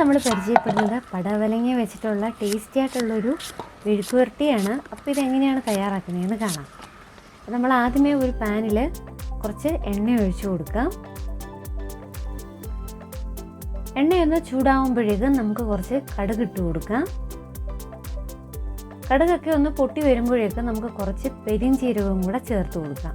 നമ്മൾ പരിചയപ്പെടുന്നത് പടവലങ്ങ വെച്ചിട്ടുള്ള ടേസ്റ്റി ആയിട്ടുള്ളൊരു മെഴുക്കുവരട്ടിയാണ് അപ്പോൾ ഇതെങ്ങനെയാണ് തയ്യാറാക്കുന്നതെന്ന് കാണാം. നമ്മൾ ആദ്യമേ ഒരു പാനിൽ കുറച്ച് എണ്ണ ഒഴിച്ചു കൊടുക്കാം. എണ്ണയൊന്ന് ചൂടാവുമ്പോഴേക്കും നമുക്ക് കുറച്ച് കടുക് ഇട്ട് കൊടുക്കാം. കടുകൊക്കെ ഒന്ന് പൊട്ടി വരുമ്പോഴേക്കും നമുക്ക് കുറച്ച് പെരിഞ്ചീരകവും കൂടെ ചേർത്ത് കൊടുക്കാം.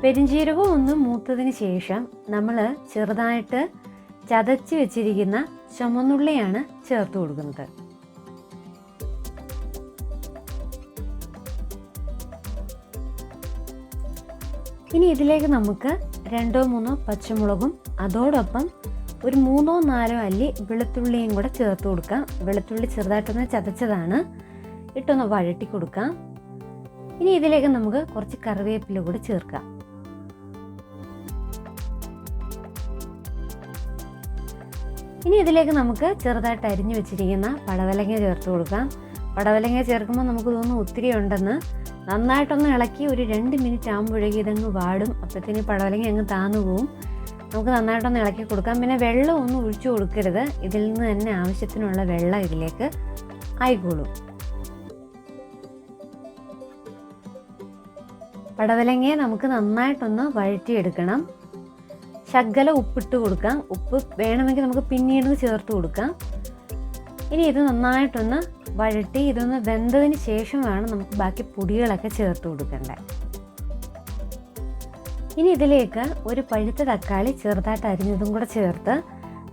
പെരിഞ്ചീരകം ഒന്ന് മൂത്തതിന് ശേഷം നമ്മൾ ചെറുതായിട്ട് ചതച്ച് വെച്ചിരിക്കുന്ന ചുമന്നുള്ളിയാണ് ചേർത്ത് കൊടുക്കുന്നത്. ഇനി ഇതിലേക്ക് നമുക്ക് രണ്ടോ മൂന്നോ പച്ചമുളകും അതോടൊപ്പം ഒരു മൂന്നോ നാലോ അല്ലി വെളുത്തുള്ളിയും കൂടെ ചേർത്ത് കൊടുക്കാം. വെളുത്തുള്ളി ചെറുതായിട്ടൊന്ന് ചതച്ചതാണ്. ഇട്ടൊന്ന് വഴട്ടി കൊടുക്കാം. ഇനി ഇതിലേക്ക് നമുക്ക് കുറച്ച് കറിവേപ്പില കൂടെ ചേർക്കാം. ഇനി ഇതിലേക്ക് നമുക്ക് ചെറുതായിട്ട് അരിഞ്ഞു വെച്ചിരിക്കുന്ന പടവലങ്ങ ചേർത്ത് കൊടുക്കാം. പടവലങ്ങ ചേർക്കുമ്പോൾ നമുക്ക് തോന്നുന്നു ഒത്തിരി ഉണ്ടെന്ന്. നന്നായിട്ടൊന്ന് ഇളക്കി ഒരു രണ്ട് മിനിറ്റ് ആകുമ്പോഴേക്കും ഇതങ്ങ് വാടും. അപ്പോഴത്തേന് പടവലങ്ങ അങ്ങ് താന്നു പോവും. നമുക്ക് നന്നായിട്ടൊന്ന് ഇളക്കി കൊടുക്കാം. പിന്നെ വെള്ളം ഒന്നും ഒഴിച്ചു കൊടുക്കരുത്. ഇതിൽ നിന്ന് തന്നെ ആവശ്യത്തിനുള്ള വെള്ളം ഇതിലേക്ക് ആയിക്കോളും. പടവലങ്ങയെ നമുക്ക് നന്നായിട്ടൊന്ന് വഴറ്റിയെടുക്കണം. ശകല ഉപ്പിട്ട് കൊടുക്കാം. ഉപ്പ് വേണമെങ്കിൽ നമുക്ക് പിന്നീട് ചേർത്ത് കൊടുക്കാം. ഇനി ഇത് നന്നായിട്ടൊന്ന് വഴട്ടി ഇതൊന്ന് വെന്തതിന് ശേഷം വേണം നമുക്ക് ബാക്കി പൊടികളൊക്കെ ചേർത്ത് കൊടുക്കേണ്ടത്. ഇനി ഇതിലേക്ക് ഒരു പഴുത്ത തക്കാളി ചെറുതായിട്ട് അരിഞ്ഞതും കൂടെ ചേർത്ത്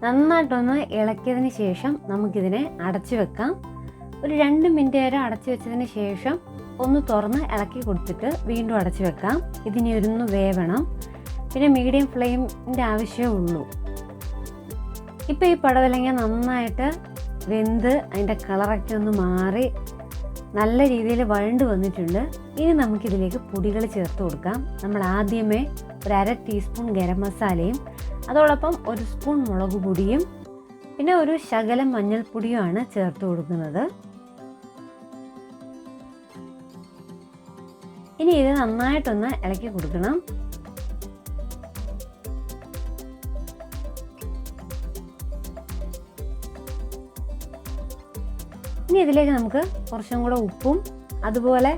നന്നായിട്ടൊന്ന് ഇളക്കിയതിന് ശേഷം നമുക്കിതിനെ അടച്ചു വെക്കാം. ഒരു രണ്ട് മിനിറ്റ് നേരം അടച്ചു വെച്ചതിന് ശേഷം ഒന്ന് തുറന്ന് ഇളക്കി കൊടുത്തിട്ട് വീണ്ടും അടച്ചു വെക്കാം. ഇതിനി വേവണം. പിന്നെ മീഡിയം ഫ്ലെയിമിന്റെ ആവശ്യമേ ഉള്ളൂ ഇപ്പോൾ ഈ പടവലങ്ങ നന്നായിട്ട് വെന്ത് അതിന്റെ കളറൊക്കെ ഒന്ന് മാറി നല്ല രീതിയിൽ വഴണ്ട് വന്നിട്ടുണ്ട്. ഇനി നമുക്കിതിലേക്ക് പൊടികൾ ചേർത്ത് കൊടുക്കാം. നമ്മൾ ആദ്യമേ ഒരു അര ടീസ്പൂൺ ഗരം മസാലയും അതോടൊപ്പം ഒരു സ്പൂൺ മുളക് പൊടിയും പിന്നെ ഒരു ശകലം മഞ്ഞൾപ്പൊടിയുമാണ് ചേർത്ത് കൊടുക്കുന്നത്. ഇനി ഇത് നന്നായിട്ടൊന്ന് ഇളക്കി കൊടുക്കണം. ഇനി ഇതിലേക്ക് നമുക്ക് കുറച്ചും കൂടെ ഉപ്പും അതുപോലെ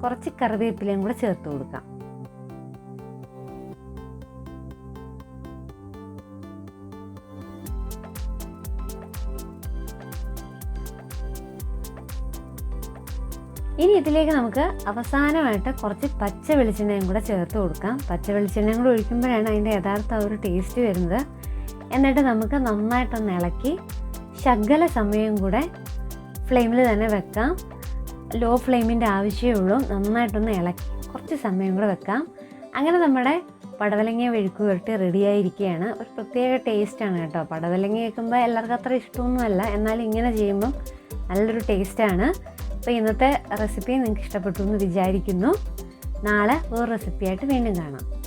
കുറച്ച് കറിവേപ്പിലയും കൂടെ ചേർത്ത് കൊടുക്കാം. ഇനി ഇതിലേക്ക് നമുക്ക് അവസാനമായിട്ട് കുറച്ച് പച്ച വെളിച്ചെണ്ണയും കൂടെ ചേർത്ത് കൊടുക്കാം. പച്ച വെളിച്ചെണ്ണയും കൂടെ ഒഴിക്കുമ്പോഴാണ് അതിന്റെ യഥാർത്ഥ ഒരു ടേസ്റ്റ് വരുന്നത്. എന്നിട്ട് നമുക്ക് നന്നായിട്ടൊന്ന് ഇളക്കി ശകല സമയം കൂടെ ഫ്ലെയിമിൽ തന്നെ വെക്കാം. ലോ ഫ്ലെയിമിന്റെ ആവശ്യമേ ഉള്ളൂ. നന്നായിട്ടൊന്ന് ഇളക്കി കുറച്ച് സമയം കൂടെ വെക്കാം. അങ്ങനെ നമ്മുടെ പടവലങ്ങ വെഴുക്ക് പുരട്ടി റെഡിയായിരിക്കുകയാണ് ഒരു പ്രത്യേക ടേസ്റ്റാണ് കേട്ടോ. പടവലങ്ങ കേൾക്കുമ്പോൾ എല്ലാവർക്കും അത്ര ഇഷ്ടമൊന്നുമല്ല. എന്നാൽ ഇങ്ങനെ ചെയ്യുമ്പം നല്ലൊരു ടേസ്റ്റാണ് അപ്പോൾ ഇന്നത്തെ റെസിപ്പി നിങ്ങൾക്ക് ഇഷ്ടപ്പെട്ടു എന്ന് വിചാരിക്കുന്നു. നാളെ വേറെ റെസിപ്പിയായിട്ട് വീണ്ടും കാണാം.